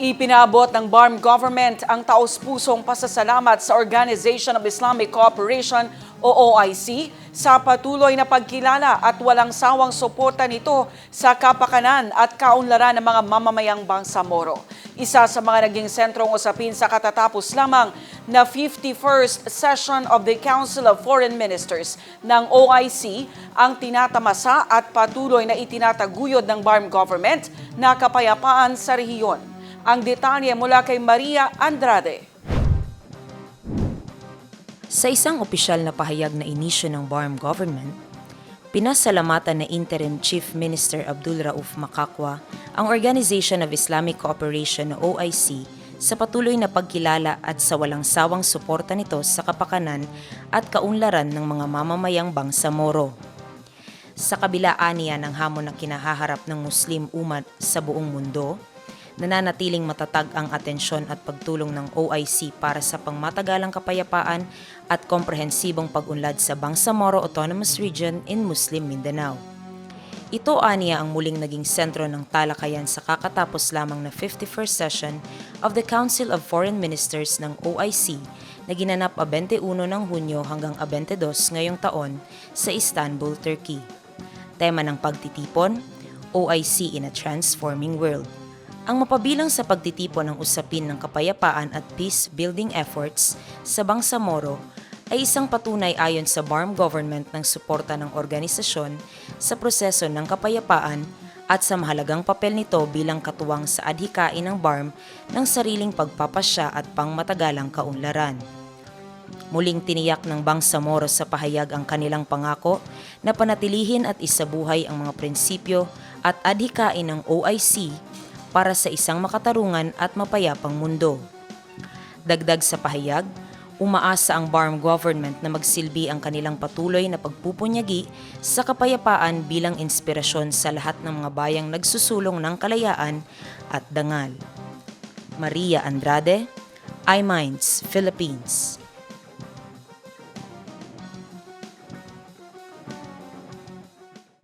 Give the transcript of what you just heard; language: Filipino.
Ipinaabot ng BARM government ang taos-pusong pasasalamat sa Organization of Islamic Cooperation o OIC sa patuloy na pagkilala at walang sawang suporta nito sa kapakanan at kaunlaran ng mga mamamayang Bangsamoro. Isa sa mga naging sentrong usapin sa katatapos lamang na 51st session of the Council of Foreign Ministers ng OIC ang tinatamasa at patuloy na itinataguyod ng BARM government na kapayapaan sa rehiyon. Ang detalye mula kay Maria Andrade. Sa isang opisyal na pahayag na inisyo ng BARM government, pinasalamatan na Interim Chief Minister Abdul Rauf Makakwa ang Organization of Islamic Cooperation o OIC sa patuloy na pagkilala at sa walang sawang suporta nito sa kapakanan at kaunlaran ng mga mamamayang Bangsamoro. Sa kabila aniya ng hamon na kinahaharap ng Muslim umat sa buong mundo, nananatiling matatag ang atensyon at pagtulong ng OIC para sa pangmatagalang kapayapaan at komprehensibong pag-unlad sa Bangsamoro Autonomous Region in Muslim Mindanao. Ito aniya ang muling naging sentro ng talakayan sa kakatapos lamang na 51st session of the Council of Foreign Ministers ng OIC na ginanap a 21 ng Hunyo hanggang a 22 ngayong taon sa Istanbul, Turkey. Tema ng pagtitipon, OIC in a Transforming World. Ang mapabilang sa pagtitipon ng usapin ng kapayapaan at peace-building efforts sa Bangsamoro ay isang patunay ayon sa BARM government ng suporta ng organisasyon sa proseso ng kapayapaan at sa mahalagang papel nito bilang katuwang sa adhikain ng BARM ng sariling pagpapasya at pangmatagalang kaunlaran. Muling tiniyak ng Bangsamoro sa pahayag ang kanilang pangako na panatilihin at isabuhay ang mga prinsipyo at adhikain ng OIC para sa isang makatarungan at mapayapang mundo. Dagdag sa pahayag, umaasa ang BARM government na magsilbi ang kanilang patuloy na pagpupunyagi sa kapayapaan bilang inspirasyon sa lahat ng mga bayang nagsusulong ng kalayaan at dangal. Maria Andrade, iMinds, Philippines.